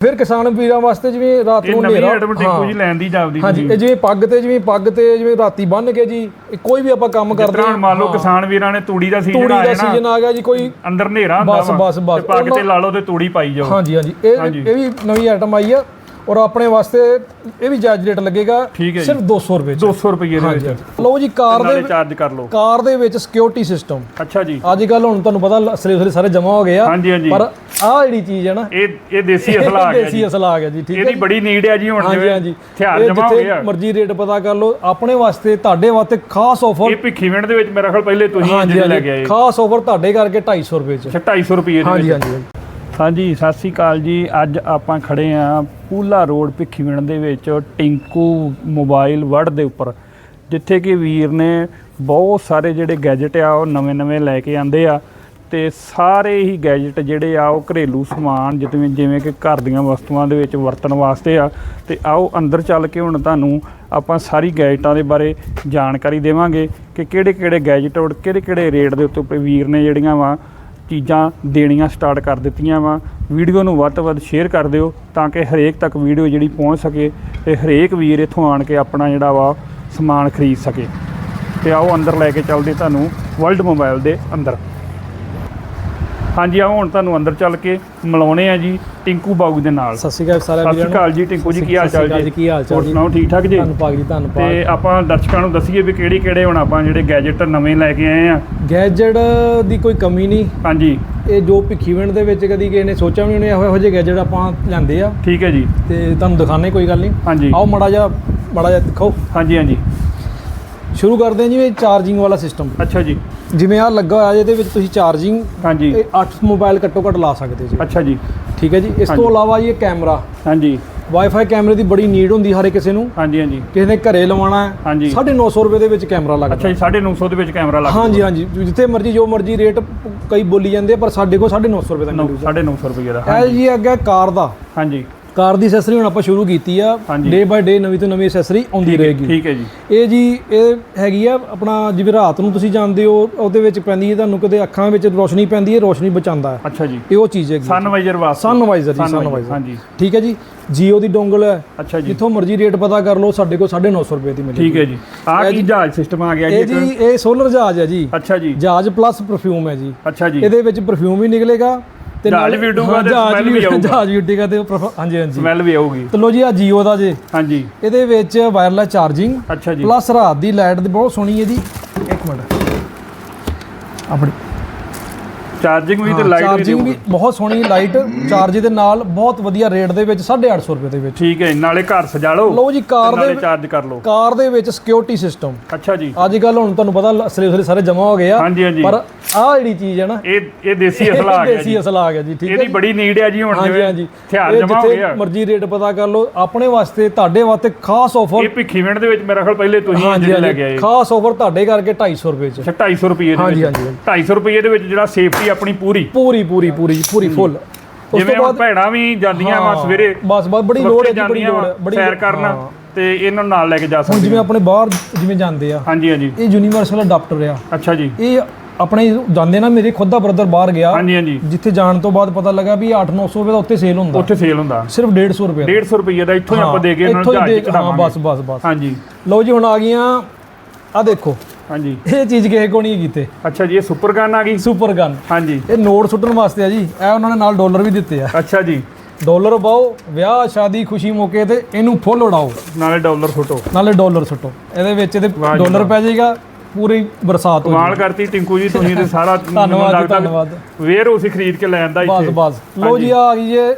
ਫਿਰ ਕਿਸਾਨ ਵੀਰਾਂ ਵਾਸਤੇ ਜਿਵੇਂ ਰਾਤ ਇਹ ਨੂੰ ਨਵੀਂ ਹਨੇਰਾ ਆਈਟਮ ਟਿੰਕੂ ਜੀ ਲੈਣ ਦੀ ਜਾਪਦੀ ਹਾਂਜੀ ਇਹ ਜਿਵੇਂ ਪੱਗ ਤੇ ਜਿਵੇਂ ਪੱਗ ਤੇ ਜਿਵੇਂ ਰਾਤੀ ਬੰਨ ਕੇ ਜੀ ਇਹ ਕੋਈ ਵੀ ਆਪਾਂ ਕੰਮ ਕਰਦੇ ਤਰ੍ਹਾਂ ਮੰਨ ਲਓ ਕਿਸਾਨ ਵੀਰਾਂ ਨੇ ਤੂੜੀ ਦਾ ਸੀਜ਼ਨ ਤੂੜੀ ਆ ਦਾ ਜਾਣਾ ਸੀਜ਼ਨ ਆ ਗਿਆ ਜੀ ਕੋਈ ਅੰਦਰ ਹਨੇਰਾ ਹੁੰਦਾ ਬਸ, ਵਾ ਬਸ, ਬਸ। ਤੇ ਪੱਗ ਤੇ ਲਾ ਲਓ ਤੇ ਤੂੜੀ ਪਾਈ ਜਾਓ। ਹਾਂਜੀ ਹਾਂਜੀ। ਇਹ। ਇਹ ਵੀ ਨਵੀਂ ਆਈਟਮ ਆਈ ਆ। ਔਰ ਆਪਣੇ ਵਾਸਤੇ ਇਹ ਵੀ ਜਾਇਜ਼ ਰੇਟ ਲੱਗੇਗਾ ਠੀਕ ਹੈ ਜੀ। ਸਿਰਫ 200 ਰੁਪਏ ਚ। 200 ਰੁਪਏ ਦੇ ਹਾਂਜੀ ਵਿੱਚ। ਹਾਂਜੀ। ਲਓ ਜੀ ਕਾਰ ਨਾਲੇ ਦੇ ਚਾਰਜ ਕਰ ਲਓ। ਕਾਰ ਦੇ ਵਿੱਚ ਸਿਕਿਉਰਿਟੀ ਸਿਸਟਮ ਅੱਛਾ ਜੀ। ਅੱਜ ਕੱਲ ਹੁਣ ਤੁਹਾਨੂੰ ਪਤਾ ਸਲੇ ਸਾਰੇ ਜਮਾ ਹੋ ਗਏ ਆ। ਹਾਂਜੀ ਹਾਂਜੀ। ਪਰ ਆਹ ਜਿਹੜੀ ਚੀਜ਼ ਹੈ ਨਾ ਇਹ ਇਹ ਦੇਸੀ ਅਸਲਾ ਆ ਗਿਆ ਦੇਸੀ ਜੀ। ਅਸਲਾ ਆ ਗਿਆ ਜੀ ਠੀਕ ਹੈ ਇਹਦੀ ਬੜੀ ਨੀਡ ਹੈ ਜੀ ਹੁਣ ਹਾਂਜੀ ਹਾਂਜੀ। ਹਥਿਆਰ ਇਹ ਜਮਾ ਹੋ ਜਿੱਥੇ ਗਿਆ। ਮਰਜ਼ੀ ਰੇਟ ਪਤਾ ਕਰ ਲਓ। ਆਪਣੇ ਵਾਸਤੇ ਤੁਹਾਡੇ ਵਾਸਤੇ ਖਾਸ ਆਫਰ ਇਹ ਭਿੱਖੀਵਿੰਡ ਦੇ ਵਿੱਚ ਮੇਰਾ ਖਿਆਲ ਪਹਿਲੇ ਤੁਸੀਂ ਹਾਂਜੀ ਜਿਹੜੇ ਲੈ ਕੇ ਆਏ। ਖਾਸ ਆਫਰ ਤੁਹਾਡੇ ਕਰਕੇ 250 ਰੁਪਏ ਚ। ਅੱਛਾ 250 ਰੁਪਏ ਦੇ ਹਾਂਜੀ ਵਿੱਚ। ਹਾਂਜੀ ਹਾਂਜੀ। ਹਾਂਜੀ, ਸਤਿ ਸ੍ਰੀ ਅਕਾਲ ਜੀ। ਅੱਜ ਆਪਾਂ ਖੜੇ ਆ ਪੂਲਾ ਰੋਡ ਭਿੱਖੀਵਿੰਡ ਦੇ ਵਿੱਚ, ਟਿੰਕੂ ਮੋਬਾਈਲ ਵਰਡ ਦੇ ਉੱਪਰ, ਜਿੱਥੇ ਕਿ ਵੀਰ ਨੇ ਬਹੁਤ ਸਾਰੇ ਜਿਹੜੇ ਗੈਜਟ ਆ, ਉਹ ਨਵੇਂ-ਨਵੇਂ ਲੈ ਕੇ ਆਂਦੇ ਆ ਤੇ ਸਾਰੇ ਹੀ ਗੈਜਟ ਜਿਹੜੇ ਆ, ਉਹ ਘਰੇਲੂ ਸਮਾਨ ਜਿਵੇਂ ਜਿਵੇਂ ਕਿ ਘਰ ਦੀਆਂ ਵਸਤੂਆਂ ਦੇ ਵਿੱਚ ਵਰਤਣ ਵਾਸਤੇ ਆ। ਤੇ ਆਓ, ਅੰਦਰ ਚੱਲ ਕੇ ਹੁਣ ਤੁਹਾਨੂੰ ਆਪਾਂ ਸਾਰੀ ਗੈਜਟਾਂ ਦੇ ਬਾਰੇ ਜਾਣਕਾਰੀ ਦੇਵਾਂਗੇ ਕਿ ਕਿਹੜੇ-ਕਿਹੜੇ ਗੈਜਟ ਔਰ ਕਿਹੜੇ-ਕਿਹੜੇ ਰੇਟ ਦੇ ਉੱਤੇ ਵੀਰ ਨੇ ਜਿਹੜੀਆਂ ਵਾ ਚੀਜ਼ਾਂ ਦੇਣੀਆਂ ਸਟਾਰਟ ਕਰ ਦਿੱਤੀਆਂ ਵਾ। ਵੀਡੀਓ ਨੂੰ ਵੱਧ ਤੋਂ ਵੱਧ ਸ਼ੇਅਰ ਕਰ ਦਿਓ ਤਾਂ ਕਿ ਹਰੇਕ ਤੱਕ ਵੀਡੀਓ ਜਿਹੜੀ ਪਹੁੰਚ ਸਕੇ ਤੇ ਹਰੇਕ ਵੀਰ ਇੱਥੋਂ ਆਣ ਕੇ ਆਪਣਾ ਜਿਹੜਾ ਵਾ ਸਮਾਨ ਖਰੀਦ ਸਕੇ। ਤੇ ਆਓ ਅੰਦਰ ਲੈ ਕੇ ਚੱਲਦੇ ਤੁਹਾਨੂੰ ਵਰਲਡ ਮੋਬਾਈਲ ਦੇ ਅੰਦਰ। ਹਾਂਜੀ ਆਓ ਹੁਣ ਤੁਹਾਨੂੰ ਅੰਦਰ ਚੱਲ ਕੇ ਮਿਲਾਉਣੇ ਆ ਜੀ ਟਿੰਕੂ ਬਾਬੂ ਦੇ ਨਾਲ। ਸਤਿ ਸ਼੍ਰੀ ਅਕਾਲ ਸਾਰੇ ਸਤਿ ਸ਼੍ਰੀ ਅਕਾਲ ਜੀ ਟਿੰਕੂ ਜੀ ਕੀ ਹਾਲ ਚਾਲ ਜੀ? ਕੀ ਹਾਲ ਚਾਲ ਜੀ? ਸੁਣਾਓ ਠੀਕ ਠਾਕ ਜੀ? ਧੰਨ ਭਾਗ ਜੀ ਤੇ ਆਪਾਂ ਦਰਸ਼ਕਾਂ ਨੂੰ ਦੱਸੀਏ ਵੀ ਕਿਹੜੀ ਕਿਹੜੇ ਹੁਣ ਆਪਾਂ ਜਿਹੜੇ ਗੈਜਟ ਨਵੇਂ ਲੈ ਕੇ ਆਏ ਆ। ਗੈਜਟ ਦੀ ਕੋਈ ਕਮੀ ਨਹੀਂ। ਹਾਂਜੀ। ਇਹ ਜੋ ਭਿੱਖੀਵਿੰਡ ਦੇ ਵਿੱਚ ਕਦੀ ਕਿਸੇ ਨੇ ਸੋਚਿਆ ਵੀ ਨਹੀਂ ਇਹੋ ਇਹੋ ਜਿਹੇ ਗੈਜਟ ਆਪਾਂ ਲੈਂਦੇ ਆ। ਠੀਕ ਹੈ ਜੀ। ਤੇ ਤੁਹਾਨੂੰ ਦਿਖਾਣੇ ਕੋਈ ਗੱਲ ਨਹੀਂ। ਹਾਂਜੀ। ਆਓ ਮੜਾ ਜਾ ਮੜਾ ਜਾ ਦਿਖਾਓ। ਹਾਂਜੀ ਹਾਂਜੀ। ਸ਼ੁਰੂ ਕਰਦੇ ਹਾਂ ਜੀ ਇਹ ਚਾਰਜਿੰਗ ਵਾਲਾ ਸਿਸਟਮ ਅੱਛਾ ਜੀ। ਜਿਵੇਂ ਆ ਲੱਗਾ ਹੋਇਆ ਜਿਹਦੇ ਵਿੱਚ ਤੁਸੀਂ ਚਾਰਜਿੰਗ ਹਾਂਜੀ। ਇਹ 8 ਮੋਬਾਈਲ ਘੱਟੋ ਘੱਟ ਲਾ ਸਕਦੇ ਜੀ। ਅੱਛਾ ਜੀ। ਠੀਕ ਹੈ ਜੀ। ਇਸ ਹਾਂਜੀ। ਤੋਂ ਇਲਾਵਾ ਇਹ ਕੈਮਰਾ। ਹਾਂਜੀ। ਵਾਈਫਾਈ ਕੈਮਰੇ ਦੀ ਬੜੀ ਨੀਡ ਹੁੰਦੀ ਹਰ ਕਿਸੇ ਨੂੰ। ਹਾਂਜੀ ਹਾਂਜੀ। ਕਿਸੇ ਨੇ ਘਰੇ ਲਵਾਉਣਾ ਹੈ ਹਾਂਜੀ। 950 ਰੁਪਏ ਦੇ ਵਿੱਚ ਕੈਮਰਾ ਲੱਗਦਾ। ਅੱਛਾ ਜੀ 950 ਦੇ ਵਿੱਚ ਕੈਮਰਾ ਲੱਗ ਹਾਂਜੀ ਹਾਂਜੀ। ਜਿੱਥੇ ਮਰਜ਼ੀ ਜੋ ਮਰਜ਼ੀ ਰੇਟ ਕਈ ਬੋਲੀ ਜਾਂਦੇ ਪਰ ਸਾਡੇ ਕੋਲ 950 ਰੁਪਏ ਦਾ ਮਿਲੂਗਾ 950 ਰੁਪਏ ਦਾ ਇਹ ਜੀ ਅੱਗੇ ਕਾਰ ਦਾ। ਹਾਂਜੀ। ਕਾਰ ਦੀ ਐਕਸੈਸਰੀ ਹੁਣ ਆਪਾਂ ਸ਼ੁਰੂ ਕੀਤੀ ਆ। ਡੇ ਬਾਏ ਡੇ ਨਵੀਂ ਤੋਂ ਨਵੀਂ ਐਕਸੈਸਰੀ ਆਉਂਦੀ ਰਹੇਗੀ। ਠੀਕ ਹੈ ਜੀ। ਇਹ ਜੀ ਇਹ ਹੈਗੀ ਆ ਆਪਣਾ ਜਿਵੇਂ ਰਾਤ ਨੂੰ ਤੁਸੀਂ ਜਾਂਦੇ ਹੋ ਉਹਦੇ ਵਿੱਚ ਪੈਂਦੀ ਹੈ ਤੁਹਾਨੂੰ ਕਦੇ ਅੱਖਾਂ ਵਿੱਚ ਰੋਸ਼ਨੀ ਪੈਂਦੀ ਹੈ ਰੋਸ਼ਨੀ ਬਚਾਉਂਦਾ ਹੈ। ਅੱਛਾ ਜੀ। ਇਹ ਉਹ ਚੀਜ਼ ਹੈਗੀ ਸਨਵਾਈਜ਼ਰ ਵਾਸਤੇ। ਸਨਵਾਈਜ਼ਰ ਜੀ ਸਨਵਾਈਜ਼ਰ ਹਾਂਜੀ। ਠੀਕ ਹੈ ਜੀ। ਜੀਓ ਦੀ ਡੋਂਗਲ ਹੈ। ਅੱਛਾ ਜੀ। ਜਿੱਥੋਂ ਮਰਜ਼ੀ ਰੇਟ ਪਤਾ ਕਰ ਲਓ ਸਾਡੇ ਕੋਲ 950 ਰੁਪਏ ਦੀ ਮਿਲੇਗੀ। ਠੀਕ ਹੈ ਜੀ। ਆਹ ਕੀ ਜਹਾਜ਼ ਸਿਸਟਮ ਆ ਗਿਆ ਜੀ ਇਹ? ਜੀ ਇਹ ਸੋਲਰ ਜਹਾਜ਼ ਹੈ ਜੀ। ਅੱਛਾ ਜੀ। ਜਹਾਜ਼ ਪਲੱਸ ਪਰਫਿਊਮ ਹੈ ਜੀ। ਅੱਛਾ ਜੀ। ਇਹਦੇ ਵਿੱਚ ਪਰਫਿਊਮ ਵੀ ਨਿਕਲੇਗਾ। ਤੇ ਜਹਾਜ਼ ਵੀ ਉੱਡੂਗਾ ਤੇ smell ਵੀ ਆਊਗਾ। ਜਹਾਜ਼ ਵੀ ਉੱਡੇਗਾ ਤੇ ਹਾਂਜੀ ਹਾਂਜੀ। ਸਮੈਲ ਵੀ ਆਊਗੀ। ਤੇ ਲੋ ਜੀ ਆ ਜੀਓ ਦਾ ਜੇ। ਹਾਂਜੀ। ਇਹਦੇ ਵਿੱਚ ਵਾਇਰਲੈਸ ਚਾਰਜਿੰਗ ਅੱਛਾ ਜੀ। ਪਲੱਸ ਰਾਤ ਦੀ ਲਾਈਟ ਦੀ ਬਹੁਤ ਸੋਹਣੀ ਇਹਦੀ। ਇੱਕ ਮਿੰਟ। ਆਪਣੀ ਚਾਰਜਿੰਗ ਵੀ ਤੇ ਲਾਈਟ ਵੀ ਚਾਰਜਿੰਗ ਵੀ। ਬਹੁਤ ਸੋਹਣੀ ਲਾਈਟ ਚਾਰਜ ਦੇ ਨਾਲ ਬਹੁਤ ਵਧੀਆ ਰੇਟ ਦੇ ਵਿੱਚ 850 ਰੁਪਏ ਦੇ ਵਿੱਚ। ਠੀਕ ਹੈ ਨਾਲੇ ਘਰ ਸਜਾ ਲਓ ਲਓ ਜੀ ਕਾਰ ਨਾਲੇ ਦੇ ਚਾਰਜ ਕਰ ਲਓ। ਕਾਰ ਦੇ ਵਿੱਚ ਸਿਕਿਉਰਿਟੀ ਸਿਸਟਮ ਅੱਛਾ ਜੀ। ਅੱਜ ਕੱਲ ਹੁਣ ਤੁਹਾਨੂੰ ਪਤਾ ਸਲੇ ਸਾਰੇ ਜਮਾ ਹੋ ਗਏ ਆ। ਹਾਂਜੀ ਹਾਂਜੀ। ਪਰ ਆਹ ਜਿਹੜੀ ਚੀਜ਼ ਹੈ ਨਾ ਇਹ ਇਹ ਦੇਸੀ ਅਸਲਾ ਆ ਗਿਆ ਦੇਸੀ ਅਸਲਾ ਆ ਗਿਆ ਜੀ ਠੀਕ ਹੈ ਇਹਦੀ ਬੜੀ ਨੀਡ ਹੈ ਜੀ ਹੁਣ ਹਾਂਜੀ ਜਿਵੇਂ ਹਾਂਜੀ। ਹਥਿਆਰ ਜਮਾ ਹੋ ਜਿੱਥੇ ਗਿਆ ਮਰਜ਼ੀ ਰੇਟ ਪਤਾ ਕਰ ਲਓ ਆਪਣੇ ਵਾਸਤੇ ਤੁਹਾਡੇ ਵਾਸਤੇ ਖਾਸ ਆਫਰ ਇਹ ਭਿੱਖੀਵਿੰਡ ਦੇ ਵਿੱਚ ਮੇਰਾ ਖਿਆਲ ਪਹਿਲੇ ਤੁਸੀਂ ਹਾਂਜੀ ਜਿਹੜੇ ਲੈ ਕੇ ਹਾਂਜੀ ਆਏ। ਖਾਸ ਆਫਰ ਤੁਹਾਡੇ ਕਰਕੇ 250 ਰੁਪਏ ਚ। ਅੱਛਾ 250 ਰੁਪਏ ਦੇ ਹਾਂਜੀ, ਵਿੱਚ। ਹਾਂਜੀ, 250 ਰੁਪਏ ਦੇ ਵਿੱਚ ਜਿਹੜਾ ਸੇਫਟੀ ਆਪਣੀ ਪੂਰੀ। ਪੂਰੀ ਪੂਰੀ ਪੂਰੀ ਪੂਰੀ ਫੁੱਲ ਉਸ ਜਿਵੇਂ ਤੋਂ ਹੁਣ ਬਾਅਦ ਭੈਣਾਂ ਵੀ ਜਾਂਦੀਆਂ ਵਾ ਹਾਂ, ਸਵੇਰੇ ਬਸ ਬਸ ਬੜੀ ਲੋੜ ਹੈ ਜੀ ਬੜੀ ਲੋੜ ਹੈ ਬੜੀ ਸੈਰ ਕਰਨ। ਤੇ ਇਹਨਾਂ ਨੂੰ ਨਾਲ ਲੈ ਕੇ ਜਾ ਹੁਣ ਸਕਦੇ ਜਿਵੇਂ ਆਪਣੇ ਬਾਹਰ ਜਿਵੇਂ ਜਾਂਦੇ ਆ ਹਾਂਜੀ ਹਾਂਜੀ। ਇਹ ਯੂਨੀਵਰਸਲ ਅਡਾਪਟਰ ਆ। ਅੱਛਾ ਜੀ। ਇਹ ਆਪਣੇ ਜਾਂਦੇ ਨਾ ਮੇਰੇ ਖੁਦ ਦਾ ਬ੍ਰਦਰ ਬਾਹਰ ਗਿਆ। ਹਾਂਜੀ ਹਾਂਜੀ। ਜਿੱਥੇ ਜਾਣ ਤੋਂ ਬਾਅਦ ਪਤਾ ਲੱਗਾ ਵੀ 8-900 ਰੁਪਏ ਦਾ ਉੱਤੇ ਸੇਲ ਹੁੰਦਾ। ਉੱਥੇ ਸੇਲ ਹੁੰਦਾ। ਸਿਰਫ 150 ਰੁਪਏ ਦਾ। 150 ਰੁਪਏ ਦਾ ਇੱਥੋਂ ਹੀ ਆਪਾਂ ਦੇ ਕੇ ਇਹਨਾਂ ਇੱਥੋਂ ਨੂੰ ਹੀ ਜਹਾਜ਼ ਦੇ- ਚ ਹਾਂ ਚੜਾਵਾਂਗੇ। ਬਸ ਬਸ ਬਸ। ਹਾਂਜੀ। ਲਓ ਜੀ ਹੁਣ ਆ ਗਈਆਂ ਆ ਦੇਖੋ। ਹਾਂਜੀ। ਇਹ ਚੀਜ਼ ਕਿਸੇ ਕੋ ਨਹੀਂ ਕੀਤੇ ਅੱਛਾ ਜੀ ਇਹ ਸੁਪਰ ਗਨ ਆ ਗਈ? Super gun. ਹਾਂਜੀ। ਇਹ ਨੋਟ ਸੁੱਟਣ ਵਾਸਤੇ ਆ ਜੀ। ਇਹ ਉਹਨਾਂ ਨੇ ਨਾਲ ਡਾਲਰ ਵੀ ਦਿੱਤੇ ਆ। ਅੱਛਾ ਜੀ। ਡਾਲਰ ਪਾਓ ਵਿਆਹ ਸ਼ਾਦੀ ਖੁਸ਼ੀ ਮੌਕੇ ਤੇ ਇਹਨੂੰ ਫੁੱਲ ਉਡਾਓ। ਨਾਲੇ ਡਾਲਰ ਫੋਟੋ ਨਾਲੇ ਡਾਲਰ ਸੁੱਟੋ। ਇਹਦੇ ਵਿੱਚ ਜੀ ਡਾਲਰ ਪੈ ਜਾਏਗਾ ਪੂਰੀ ਬਰਸਾਤ ਹੋ ਕਮਾਲ ਕਰਤੀ ਟਿੰਕੂ ਜੀ ਤੁਸੀਂ ਤੇ ਸਾਰਾ ਧੰਨਵਾਦ ਧੰਨਵਾਦ। ਵੇਅਰ ਉਸ ਖਰੀਦ ਕੇ ਲੈ ਆਂਦਾ ਬਸ ਇੱਥੇ। ਬਸ ਲੋ ਜੀ ਆ ਗਈ ਜੇ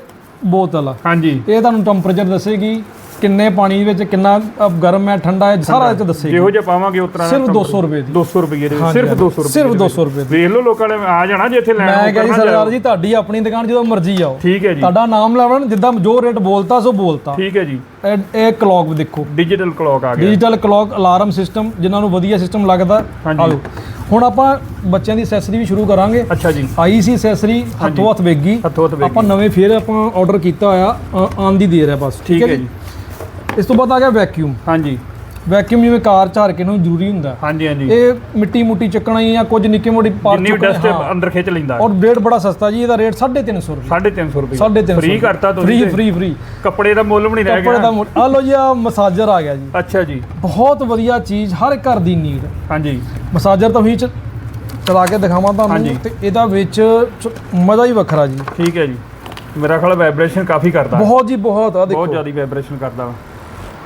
ਬੋਤਲ। ਹਾਂਜੀ। ਇਹ ਤੁਹਾਨੂੰ ਟੈਂਪਰੇਚਰ ਦੱਸੇਗੀ। ਕਿੰਨੇ ਪਾਣੀ ਵਿੱਚ ਕਿੰਨਾ ਅ, ਗਰਮ ਹੈ ਠੰਡਾ ਹੈ ਸਾਰਾ ਇਹ ਚ ਦੱਸੇਗੀ ਜਿਹੋ ਜਿਹਾ ਪਾਵਾਂਗੇ ਉਤਰਾ ਸਿਰਫ 200 ਰੁਪਏ ਦੀ। 200 ਰੁਪਏ ਦੇ ਹਾਂਜੀ, ਸਿਰਫ ਹਾਂਜੀ। 200 ਰੁਪਏ ਸਿਰਫ ਦੇ ਵਿੱਚ। 200 ਰੁਪਏ ਦੀ। ਵੇਖ ਲਓ ਲੋਕਾਂ ਨੇ ਆ ਜਾਣਾ ਜੇ ਇੱਥੇ ਲੈਣ ਮੈਂ ਕਿਹਾ ਜੀ ਸਰਦਾਰ ਜੀ ਤੁਹਾਡੀ ਆਪਣੀ ਦੁਕਾਨ ਜਦੋਂ ਮਰਜ਼ੀ ਆਓ। ਠੀਕ ਹੈ ਜੀ। ਤੁਹਾਡਾ ਨਾਮ ਲਾਵਣ ਜਿੱਦਾਂ ਜੋ ਰੇਟ ਬੋਲਤਾ ਸੋ ਬੋਲਤਾ। ਠੀਕ ਹੈ ਜੀ। ਇਹ- ਇਹ ਕਲੌਕ ਦੇਖੋ। ਡਿਜੀਟਲ ਕਲੌਕ ਆ ਗਿਆ। ਡਿਜੀਟਲ ਕਲੌਕ ਅਲਾਰਮ ਸਿਸਟਮ ਜਿਨ੍ਹਾਂ ਨੂੰ ਵਧੀਆ ਸਿਸਟਮ ਲੱਗਦਾ ਹਾਂਜੀ। ਆਲੋ ਹੁਣ ਆਪਾਂ ਬੱਚਿਆਂ ਦੀ ਐਕਸੈਸਰੀ ਵੀ ਸ਼ੁਰੂ ਕਰਾਂਗੇ। ਅੱਛਾ ਜੀ। ਆਈ ਸੀ ਐਕਸੈਸਰੀ ਹੱਥੋਂ ਹੱਥ ਵੇਗੀ। ਹੱਥੋਂ ਹੱਥ ਵੇਗੀ। ਆਪਾਂ ਨਵੇਂ ਫੇਰ ਆਪਾਂ ਆਰਡਰ ਕੀਤਾ ਹੋਇਆ ਆਉਣ ਦੀ ਦੇਰ ਹੈ ਬਸ ਠੀਕ ਹੈ ਜੀ। ਇਸ ਤੋਂ ਬਾਅਦ ਆ ਗਿਆ ਵੈਕਿਊਮ ਹਾਂਜੀ। ਵੈਕਿਊਮ ਜਿਵੇਂ ਕਾਰ ਝਾਰ ਕੇ ਨੂੰ ਜ਼ਰੂਰੀ ਹੁੰਦਾ। ਹਾਂਜੀ ਹਾਂਜੀ। ਇਹ ਮਿੱਟੀ ਮੁੱਟੀ ਚੱਕਣਾ ਹੀ ਜਾਂ ਕੁਝ ਨਿੱਕੇ ਮੋਟੀ ਪਾਰ ਜਿੰਨੀ ਡਸਟ। ਅੰਦਰ ਖਿੱਚ ਲੈਂਦਾ। ਔਰ ਰੇਟ ਬੜਾ ਸਸਤਾ ਜੀ ਇਹਦਾ ਰੇਟ 350 ਰੁਪਏ। 350 ਰੁਪਏ। 350 ਫ੍ਰੀ ਕਰਤਾ ਤੁਸੀਂ ਫ੍ਰੀ। ਫ੍ਰੀ ਫ੍ਰੀ ਕੱਪੜੇ ਦਾ ਮੁੱਲ ਵੀ ਨਹੀਂ ਰਹਿ ਕੱਪੜੇ ਦਾ ਗਿਆ ਮੁੱਲ- ਆਹ ਲੋ ਜੀ ਆ ਮਸਾਜਰ ਆ ਗਿਆ ਜੀ। ਅੱਛਾ ਜੀ। ਬਹੁਤ ਵਧੀਆ ਚੀਜ਼ ਹਰ ਘਰ ਦੀ ਨੀਡ ਹਾਂਜੀ। ਮਸਾਜਰ ਤਾਂ ਵੀ ਚ ਚਲਾ ਕੇ ਦਿਖਾਵਾਂ ਤੁਹਾਨੂੰ। ਤੇ ਇਹਦਾ ਵਿੱਚ ਮਜ਼ਾ ਹੀ ਵੱਖਰਾ ਜੀ। ਠੀਕ ਹੈ ਜੀ। ਮੇਰਾ ਖਿਆਲ ਵਾਈਬ੍ਰੇਸ਼ਨ ਕਾਫੀ ਕਰਦਾ। ਬਹੁਤ ਜੀ ਬਹੁਤ ਆ ਬਹੁਤ ਦੇਖੋ ਜ਼ਿਆਦਾ ਵਾਈਬ੍ਰੇਸ਼ਨ ਕਰਦਾ। ਵਾ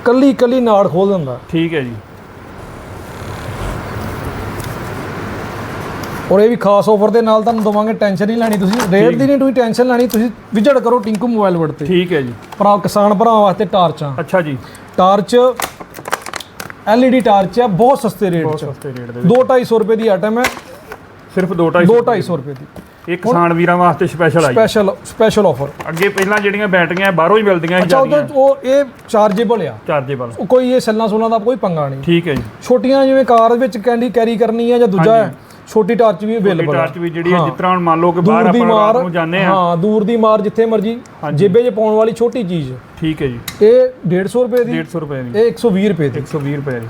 ਕੱਲੀ ਕੱਲੀ ਨਾੜ ਖੋਲ ਦਿੰਦਾ। ਠੀਕ ਹੈ ਜੀ। ਔਰ ਇਹ ਵੀ ਖਾਸ ਆਫਰ ਦੇ ਨਾਲ ਤੁਹਾਨੂੰ ਦਵਾਂਗੇ ਟੈਨਸ਼ਨ ਨਹੀਂ ਲੈਣੀ ਤੁਸੀਂ। ਰੇਟ ਦੀ ਨਹੀਂ ਤੁਸੀਂ ਟੈਨਸ਼ਨ ਲੈਣੀ ਤੁਸੀਂ ਵਿਜਿਟ ਕਰੋ ਟਿੰਕੂ ਮੋਬਾਈਲ ਵਰਡ ਤੇ। ਠੀਕ ਹੈ ਜੀ। ਭਰਾ ਕਿਸਾਨ ਭਰਾਵਾਂ ਵਾਸਤੇ ਟਾਰਚਾਂ ਅੱਛਾ ਜੀ। ਟਾਰਚ LED ਟਾਰਚ ਆ ਬਹੁਤ ਸਸਤੇ ਰੇਟ ਬਹੁਤ 'ਚ। ਸਸਤੇ ਰੇਟ ਦੇ ਵਿੱਚ। 2-250 ਰੁਪਏ ਦੀ ਆਈਟਮ ਹੈ। ਸਿਰਫ 2 250 2-250 ਰੁਪਏ ਦੀ। ਇਹ ਕਿਸਾਨ ਵੀਰਾਂ ਵਾਸਤੇ ਸਪੈਸ਼ਲ ਆਈ। ਸਪੈਸ਼ਲ ਸਪੈਸ਼ਲ ਆਫਰ ਅੱਗੇ ਪਹਿਲਾਂ ਜਿਹੜੀਆਂ ਬੈਟਰੀਆਂ ਬਾਹਰੋਂ ਹੀ ਮਿਲਦੀਆਂ ਸੀ ਅੱਛਾ ਉਹ ਜਾਂਦੀਆਂ। ਇਹ ਚਾਰਜੇਬਲ ਆ। ਚਾਰਜੇਬਲ ਕੋਈ ਇਹ ਸੈੱਲਾਂ ਸੁਲਾਂ ਦਾ ਕੋਈ ਪੰਗਾ ਨਹੀਂ। ਠੀਕ ਹੈ ਜੀ। ਛੋਟੀਆਂ ਜਿਵੇਂ ਕਾਰ ਵਿੱਚ ਕੈਂਡੀ ਕੈਰੀ ਕਰਨੀ ਹੈ ਜਾਂ ਦੂਜਾ ਛੋਟੀ ਟਾਰਚ ਵੀ ਅਵੇਲੇਬਲ ਹੈ ਟਾਰਚ ਵੀ ਜਿਹੜੀ ਹੈ। ਜਿਸ ਤਰ੍ਹਾਂ ਹੁਣ ਮੰਨ ਲਓ ਕਿ ਬਾਹਰ ਆਪਾਂ ਰਾਤ ਨੂੰ ਜਾਂਦੇ ਆ ਹਾਂ ਦੂਰ ਦੀ ਮਾਰ ਜਿੱਥੇ ਮਰਜ਼ੀ ਜੇਬੇ 'ਚ ਪਾਉਣ ਵਾਲੀ ਛੋਟੀ ਚੀਜ਼। ਠੀਕ ਹੈ ਜੀ। ਇਹ 150 ਰੁਪਏ ਦੀ 150 ਰੁਪਏ ਦੀ। ਇਹ 120 ਰੁਪਏ ਦੀ। 120 ਰੁਪਏ ਦੀ।